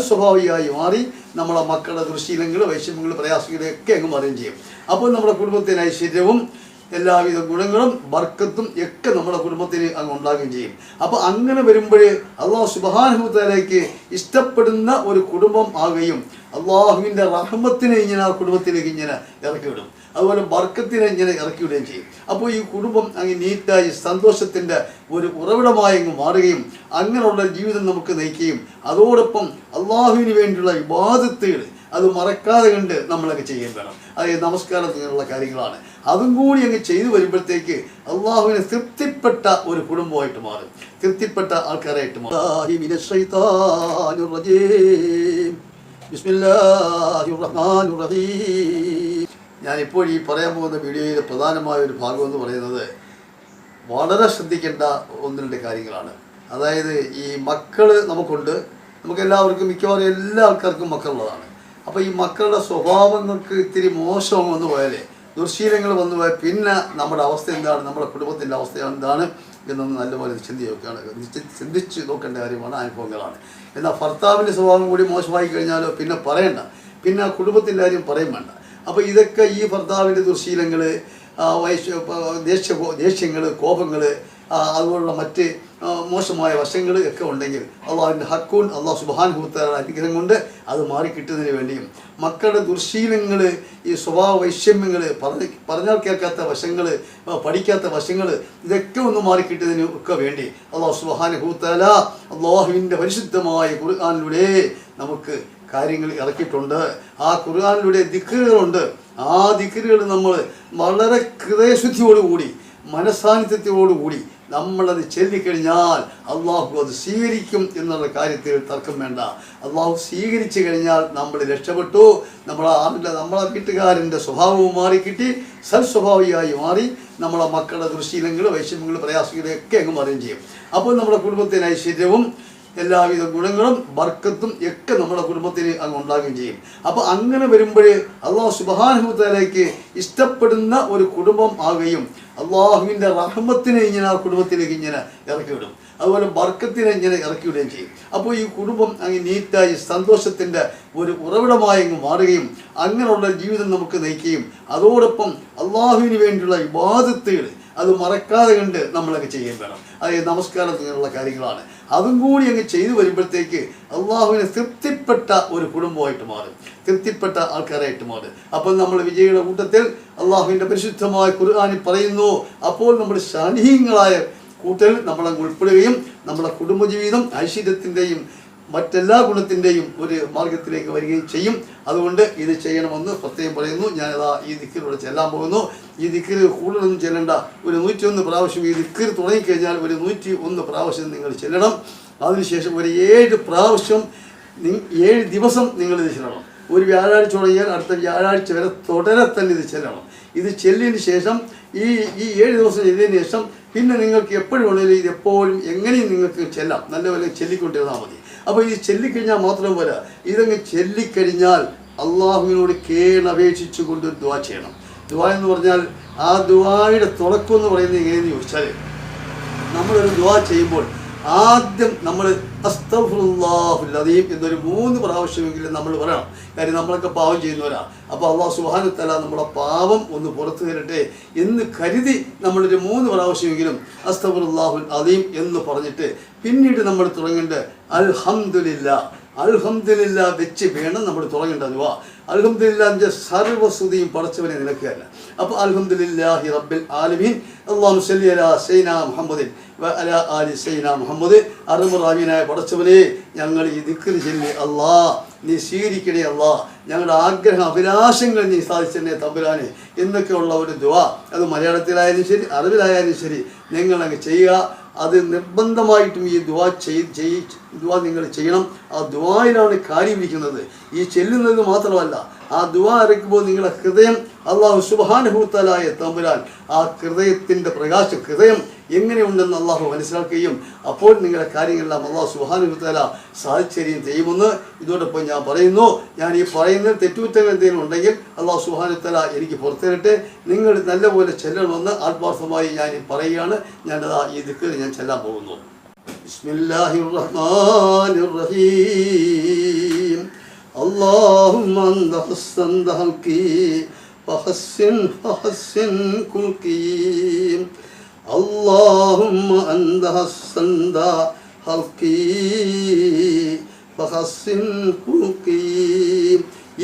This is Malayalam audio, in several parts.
സ്വാഭാവികമായി മാറി നമ്മളെ മക്കളുടെ ദുശീലങ്ങൾ വൈഷമ്യങ്ങൾ പ്രയാസങ്ങളൊക്കെ അങ്ങ് മാറുകയും ചെയ്യും. അപ്പോൾ നമ്മുടെ കുടുംബത്തിന് ഐശ്വര്യവും എല്ലാവിധ ഗുണങ്ങളും ബർക്കത്തും ഒക്കെ നമ്മുടെ കുടുംബത്തിന് അങ്ങ് ഉണ്ടാകുകയും ചെയ്യും. അപ്പോൾ അങ്ങനെ വരുമ്പോൾ അള്ളാഹു സുബാനുഭവത്തിലേക്ക് ഇഷ്ടപ്പെടുന്ന ഒരു കുടുംബം ആകുകയും അള്ളാഹുവിന്റെ റഹ്മത്തിനെ ഇങ്ങനെ ആ കുടുംബത്തിലേക്ക് ഇങ്ങനെ ഇറക്കി വിടും അതുപോലെ ബർക്കത്തിനെ ഇങ്ങനെ ഇറക്കി വിടുകയും ചെയ്യും. അപ്പോൾ ഈ കുടുംബം അങ്ങ് നീറ്റായി സന്തോഷത്തിന്റെ ഒരു ഉറവിടമായി അങ്ങ് മാറുകയും അങ്ങനെയുള്ള ജീവിതം നമുക്ക് നയിക്കുകയും അതോടൊപ്പം അള്ളാഹുവിന് വേണ്ടിയുള്ള വിവാദത്തുകൾ അത് മറക്കാതെ കണ്ട് നമ്മളൊക്കെ ചെയ്യാൻ വേണം. അതായത് നമസ്കാരം ഇങ്ങനെയുള്ള കാര്യങ്ങളാണ്. അതും കൂടി അങ്ങ് ചെയ്തു വരുമ്പോഴത്തേക്ക് അള്ളാഹുവിനെ തൃപ്തിപ്പെട്ട ഒരു കുടുംബമായിട്ട് മാറും. തൃപ്തിപ്പെട്ട ആൾക്കാരായിട്ട് മാറും. ഞാനിപ്പോൾ ഈ പറയാൻ പോകുന്ന വീഡിയോയിലെ പ്രധാനമായ ഒരു ഭാഗം എന്ന് പറയുന്നത് വളരെ ശ്രദ്ധിക്കേണ്ട ഒന്ന് രണ്ട് കാര്യങ്ങളാണ്. അതായത് ഈ മക്കൾ നമുക്കുണ്ട്. നമുക്ക് എല്ലാവർക്കും മിക്കവാറും എല്ലാ ആൾക്കാർക്കും മക്കളുള്ളതാണ്. അപ്പോൾ ഈ മക്കളുടെ സ്വഭാവങ്ങൾക്ക് ഇത്തിരി മോശം വന്നു പോയാലേ ദുർശീലങ്ങൾ വന്നു പോയാൽ പിന്നെ നമ്മുടെ അവസ്ഥ എന്താണ്? നമ്മുടെ കുടുംബത്തിന്റെ അവസ്ഥ എന്താണ്? എന്നൊന്ന് നല്ലപോലെ ചിന്തി നോക്കുകയാണ് ചി- ചിന്തിച്ച് നോക്കേണ്ട കാര്യമാണ് അനുഭവങ്ങളാണ്. എന്നാൽ ഭർത്താവിന്റെ സ്വഭാവം കൂടി മോശമായി കഴിഞ്ഞാലോ? പിന്നെ പറയണ്ട. പിന്നെ കുടുംബത്തിന്റെ കാര്യം പറയും വേണ്ട. അപ്പോൾ ഇതൊക്കെ ഈ ഭർത്താവിന്റെ ദുർശീലങ്ങൾ വൈശ ദേഷ്യ ദേഷ്യങ്ങൾ കോപങ്ങൾ അതുപോലുള്ള മറ്റ് മോശമായ വശങ്ങൾ ഒക്കെ ഉണ്ടെങ്കിൽ അള്ളാഹുവിന്റെ ഹക്കൂൺ അള്ളാഹു സുബാനുഭൂത്താരുടെ അനുഗ്രഹം കൊണ്ട് അത് മാറിക്കിട്ടുന്നതിന് വേണ്ടിയും മക്കളുടെ ദുർശീലങ്ങൾ ഈ സ്വഭാവ വൈഷമ്യങ്ങൾ പറഞ്ഞ പറഞ്ഞാൽ കേൾക്കാത്ത വശങ്ങൾ പഠിക്കാത്ത വശങ്ങൾ ഇതൊക്കെ ഒന്ന് മാറിക്കിട്ടുന്നതിന് ഒക്കെ വേണ്ടി അള്ളാഹു സുബാനുഭൂത്താല അള്ളാഹുവിന്റെ പരിശുദ്ധമായ ഖുർആാനിലൂടെ നമുക്ക് കാര്യങ്ങൾ ഇറക്കിയിട്ടുണ്ട്. ആ ഖുർആാനിലൂടെ ദിക്കറുകളുണ്ട് ആ ദിക്കറുകൾ നമ്മൾ വളരെ ഹൃദയശുദ്ധിയോടുകൂടി മനസാന്നിധ്യത്തോടുകൂടി നമ്മളത് ചെല്ലിക്കഴിഞ്ഞാൽ അള്ളാഹു അത് സ്വീകരിക്കും എന്നുള്ള കാര്യത്തിൽ തർക്കം വേണ്ട. അള്ളാഹു സ്വീകരിച്ചു കഴിഞ്ഞാൽ നമ്മൾ രക്ഷപ്പെട്ടു. നമ്മളെ ആളുടെ നമ്മളെ വീട്ടുകാരന്റെ സ്വഭാവവും മാറിക്കിട്ടി സൽസ്വഭാവിയായി മാറി. നമ്മളെ മക്കളുടെ ദുശീലങ്ങൾ വൈഷമ്യങ്ങൾ പ്രയാസങ്ങളൊക്കെ അങ്ങ് മാറുകയും ചെയ്യും. അപ്പോൾ നമ്മുടെ കുടുംബത്തിന് ഐശ്വര്യവും എല്ലാവിധ ഗുണങ്ങളും ബർക്കത്തും ഒക്കെ നമ്മുടെ കുടുംബത്തിന് അങ്ങ് ഉണ്ടാകുകയും ചെയ്യും. അപ്പോൾ അങ്ങനെ വരുമ്പോഴേ അള്ളാഹു സുബാനുഭവത്തിലേക്ക് ഇഷ്ടപ്പെടുന്ന ഒരു കുടുംബം ആകുകയും അള്ളാഹുവിന്റെ റഹ്മത്തിനെ ഇങ്ങനെ ആ കുടുംബത്തിലേക്ക് ഇങ്ങനെ ഇറക്കി വിടും അതുപോലെ ബർക്കത്തിനെ ഇങ്ങനെ ഇറക്കി വിടുകയും ചെയ്യും. അപ്പോൾ ഈ കുടുംബം അങ്ങ് നീറ്റായി സന്തോഷത്തിന്റെ ഒരു ഉറവിടമായി അങ്ങ് മാറുകയും അങ്ങനെയുള്ള ജീവിതം നമുക്ക് നയിക്കുകയും അതോടൊപ്പം അള്ളാഹുവിന് വേണ്ടിയുള്ള വിവാദത്തുകൾ അത് മറക്കാതെ കണ്ട് നമ്മളൊക്കെ ചെയ്യാൻ വേണം. അതായത് നമസ്കാരത്തിനുള്ള കാര്യങ്ങളാണ്. അതും കൂടി അങ്ങ് ചെയ്തു വരുമ്പോഴത്തേക്ക് അള്ളാഹുവിനെ തൃപ്തിപ്പെട്ട ഒരു കുടുംബമായിട്ട് മാറും. തൃപ്തിപ്പെട്ട ആൾക്കാരായിട്ട് മാറും. അപ്പോൾ നമ്മൾ വിജയിയുടെ കൂട്ടത്തിൽ അള്ളാഹുവിന്റെ പരിശുദ്ധമായ ഖുർആാനിൽ പറയുന്നു അപ്പോൾ നമ്മുടെ ശാനീയങ്ങളായ കൂട്ടൽ നമ്മളങ്ങ് ഉൾപ്പെടുകയും നമ്മുടെ കുടുംബജീവിതം ഐശ്വര്യത്തിന്റെയും മറ്റെല്ലാ ഗുണത്തിന്റെയും ഒരു മാർഗത്തിലേക്ക് വരികയും ചെയ്യും. അതുകൊണ്ട് ഇത് ചെയ്യണമെന്ന് പ്രത്യേകം പറയുന്നു. ഞാനിതാ ഈ ദിക്കിലൂടെ ചെല്ലാൻ പോകുന്നു. ഈ ദിക്കിൽ കൂടുതലൊന്നും ചെല്ലണ്ട. ഒരു നൂറ്റി ഒന്ന് പ്രാവശ്യം ഈ ദിക്കിൽ തുടങ്ങിക്കഴിഞ്ഞാൽ ഒരു നൂറ്റി ഒന്ന് പ്രാവശ്യം നിങ്ങൾ ചെല്ലണം. അതിനുശേഷം ഒരു ഏഴ് പ്രാവശ്യം ഏഴ് ദിവസം നിങ്ങൾ ഇത് ചെല്ലണം. ഒരു വ്യാഴാഴ്ച തുടങ്ങിയാൽ അടുത്ത വ്യാഴാഴ്ച വരെ തുടരെ തന്നെ ഇത് ചെല്ലണം. ഇത് ചെല്ലിയതിന് ശേഷം ഈ ഈ ഏഴ് ദിവസം ചെല്ലിയതിന് ശേഷം പിന്നെ നിങ്ങൾക്ക് എപ്പോഴും വേണമെങ്കിലും ഇത് എപ്പോഴും എങ്ങനെയും നിങ്ങൾക്ക് ചെല്ലാം. നല്ലപോലെ ചെല്ലിക്കൊണ്ടിരുന്നാൽ മതി. അപ്പോൾ ഇത് ചെല്ലിക്കഴിഞ്ഞാൽ മാത്രം പോരാ. ഇതങ്ങ് ചെല്ലിക്കഴിഞ്ഞാൽ അള്ളാഹുവിനോട് കേണപേക്ഷിച്ചു കൊണ്ട് ഒരു ചെയ്യണം. ദുവാ എന്ന് പറഞ്ഞാൽ ആ ദുവായുടെ തുടക്കം എന്ന് പറയുന്നത് എങ്ങനെയെന്ന് ചോദിച്ചാൽ നമ്മളൊരു ദുവാ ചെയ്യുമ്പോൾ ആദ്യം നമ്മൾ അസ്തഫുല്ലാഹുല്ലതീം എന്നൊരു മൂന്ന് പ്രാവശ്യമെങ്കിലും നമ്മൾ പറയണം കാര്യം നമ്മളൊക്കെ പാവം ചെയ്യുന്നവരാ. അപ്പോൾ അള്ളാഹു സുഹാനുത്തല നമ്മുടെ പാവം ഒന്ന് പുറത്തു തരട്ടെ എന്ന് കരുതി നമ്മളൊരു മൂന്ന് പ്രാവശ്യമെങ്കിലും അസ്തഫുല്ലാഹുൽ അദീം എന്ന് പറഞ്ഞിട്ട് പിന്നീട് നമ്മൾ തുടങ്ങേണ്ടത് അൽഹംദുലില്ല അൽഹംദുലില്ല വെച്ച് വേണം നമ്മൾ തുടങ്ങേണ്ടത് വാ. അൽഹംദില്ല സർവസ്തുതിയും പടച്ചവനെ നിലക്കുകയല്ല അപ്പോൾ അൽഹംദുലില്ലാഹി റബ്ബിൽ ആലമീൻ. അള്ളാഹു അലാ മുഹമ്മദിൻ ആലി മുഹമ്മദ്. അറുമുറാമീനായ പടച്ചവനെ ഞങ്ങൾ ഈ ദിക്കറ് ചൊല്ലി. അള്ളാ നീ സ്വീകരിക്കണേ അള്ളാ ഞങ്ങളുടെ ആഗ്രഹ അഭിലാഷങ്ങൾ നീ സാധിച്ചെന്നെ തമ്പുരാനെ. എന്നൊക്കെയുള്ള ഒരു ദുവാ അത് മലയാളത്തിലായാലും ശരി അറിവിലായാലും ശരി. നിങ്ങളങ്ങ് ചെയ്യുക. അത് നിർബന്ധമായിട്ടും ഈ ദുവാ ചെയ് ദുവാ നിങ്ങൾ ചെയ്യണം. ആ ദുവായിലാണ് കാര്യം ഇരിക്കുന്നത് ഈ ചെല്ലുന്നത് മാത്രമല്ല ആ ദുവാ ഇറക്കുമ്പോൾ നിങ്ങളുടെ ഹൃദയം അള്ളാഹു സുബാനുഭൂത്തലായ തമ്പുരാൻ. ആ ഹൃദയത്തിന്റെ പ്രകാശ ഹൃദയം എങ്ങനെയുണ്ടെന്ന് അള്ളാഹു മനസ്സിലാക്കുകയും അപ്പോൾ നിങ്ങളുടെ കാര്യങ്ങളെല്ലാം അള്ളാഹു സുഹാനുഭൂത്തല സാധിച്ചരിയും ചെയ്യുമെന്ന് ഇതോടൊപ്പം ഞാൻ പറയുന്നു. ഞാൻ ഈ പറയുന്ന തെറ്റുകുറ്റങ്ങൾ എന്തെങ്കിലും ഉണ്ടെങ്കിൽ അള്ളാഹു സുഹാനുത്തല എനിക്ക് പുറത്തിരട്ടെ നിങ്ങൾ നല്ലപോലെ ചെല്ലണമെന്ന് ആത്മാർത്ഥമായി ഞാൻ പറയുകയാണ്. ഞാനത് ഈ ദിക്കിൽ ഞാൻ ചെല്ലാൻ പോകുന്നു. ബിസ്മില്ലാഹിർ റഹ്മാനിർ റഹീം. اللهم أنت حسن خلقي فحسن فحسن خلقي اللهم أنت حسن خلقي ഫഹസിൻ ഖുൽഖി.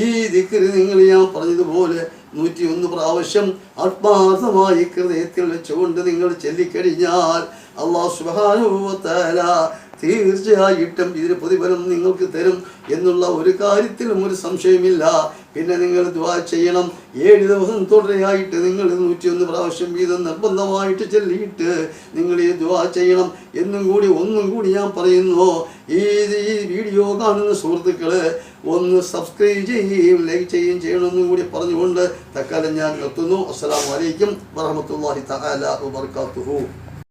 ഈ ദിക്കറ് നിങ്ങൾ ഞാൻ പറഞ്ഞതുപോലെ നൂറ്റി ഒന്ന് പ്രാവശ്യം ആത്മാർത്ഥമായി ഹൃദയത്തിൽ വെച്ചുകൊണ്ട് നിങ്ങൾ ചൊല്ലിക്കഴിഞ്ഞാൽ അള്ളാഹു സുബാനുഭവത്താല തീർച്ചയായിട്ടും ഇതിന് പ്രതിഫലം നിങ്ങൾക്ക് തരും എന്നുള്ള ഒരു കാര്യത്തിലും ഒരു സംശയമില്ല. പിന്നെ നിങ്ങൾ ദ്വാ ചെയ്യണം. ഏഴ് ദിവസം തുടരെയായിട്ട് നിങ്ങൾ നൂറ്റിയൊന്ന് പ്രാവശ്യം വീതം നിർബന്ധമായിട്ട് ചൊല്ലിയിട്ട് നിങ്ങൾ ഈ ദ്വാ ചെയ്യണം എന്നും കൂടി ഒന്നും കൂടി ഞാൻ പറയുന്നു. ഈ ഈ വീഡിയോ കാണുന്ന സുഹൃത്തുക്കൾ ഒന്ന് സബ്സ്ക്രൈബ് ചെയ്യുകയും ലൈക്ക് ചെയ്യുകയും ചെയ്യണമെന്നും കൂടി പറഞ്ഞുകൊണ്ട് തക്കാലം ഞാൻ നിർത്തുന്നു. അസ്സാം വലൈക്കും വറഹമത്തല്ലാഹി വബറകാതുഹു